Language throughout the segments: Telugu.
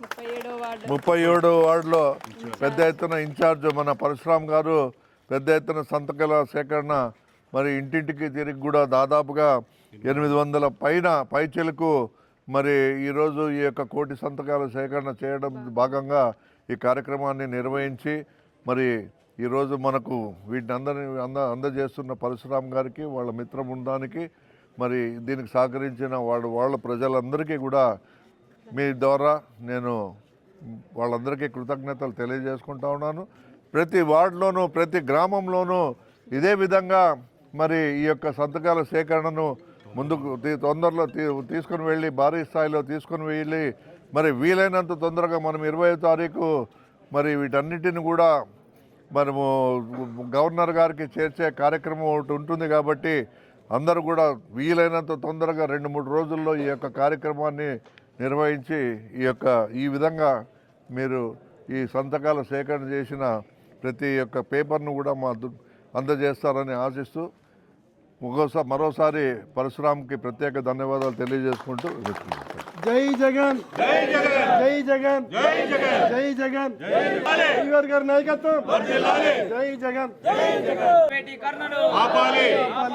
ముప్పై ఏడో ఏడు వార్డులో పెద్ద ఎత్తున ఇన్ఛార్జ్ మన పరశురామ్ గారు పెద్ద ఎత్తున సంతకాల సేకరణ మరి ఇంటింటికి తిరిగి కూడా దాదాపుగా ఎనిమిది వందల పైన పైచెలకు మరి ఈరోజు ఈ యొక్క కోటి సంతకాల సేకరణ చేయడం భాగంగా ఈ కార్యక్రమాన్ని నిర్వహించి మరి ఈరోజు మనకు వీటిని అందరిని అంద అందజేస్తున్న పరశురామ్ గారికి వాళ్ళ మిత్ర బృందానికి మరి దీనికి సహకరించిన వాళ్ళ వాళ్ళ ప్రజలందరికీ కూడా మీ ద్వారా నేను వాళ్ళందరికీ కృతజ్ఞతలు తెలియజేసుకుంటా ఉన్నాను. ప్రతి వార్డులోనూ ప్రతి గ్రామంలోనూ ఇదే విధంగా మరి ఈ యొక్క సంతకాల సేకరణను ముందుకు తీ- తొందరలో తీ తీసుకుని వెళ్ళి భారీ స్థాయిలో తీసుకుని వెళ్ళి మరి వీలైనంత తొందరగా మనం ఇరవై తారీఖు మరి వీటన్నిటిని కూడా మనము గవర్నర్ గారికి చేర్చే కార్యక్రమం ఒకటి ఉంటుంది కాబట్టి అందరూ కూడా వీలైనంత తొందరగా రెండు మూడు రోజుల్లో ఈ యొక్క కార్యక్రమాన్ని నిర్వహించి ఈ యొక్క ఈ విధంగా మీరు ఈ సంతకాల సేకరణ చేసిన ప్రతి ఒక్క పేపర్ను కూడా మా అందజేస్తారని ఆశిస్తూ ఇంకోసారి మరోసారి పరశురామ్కి ప్రత్యేక ధన్యవాదాలు తెలియజేసుకుంటూ. జై జగన్ జై జగన్ జై జగన్ జై జగన్ జై జగన్ గారి నాయకత్వం జై జగన్ ప్రైవేటీకరణను ఆపాలి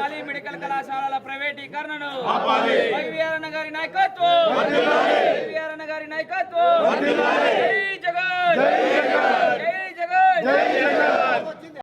ఆపాలి మెడికల్ కళాశాలల ప్రైవేటీకరణను ఆపాలి. వైవిఆర్ గారి నాయకత్వం. వైవిఆర్ గారి నాయకత్వం. జగన్.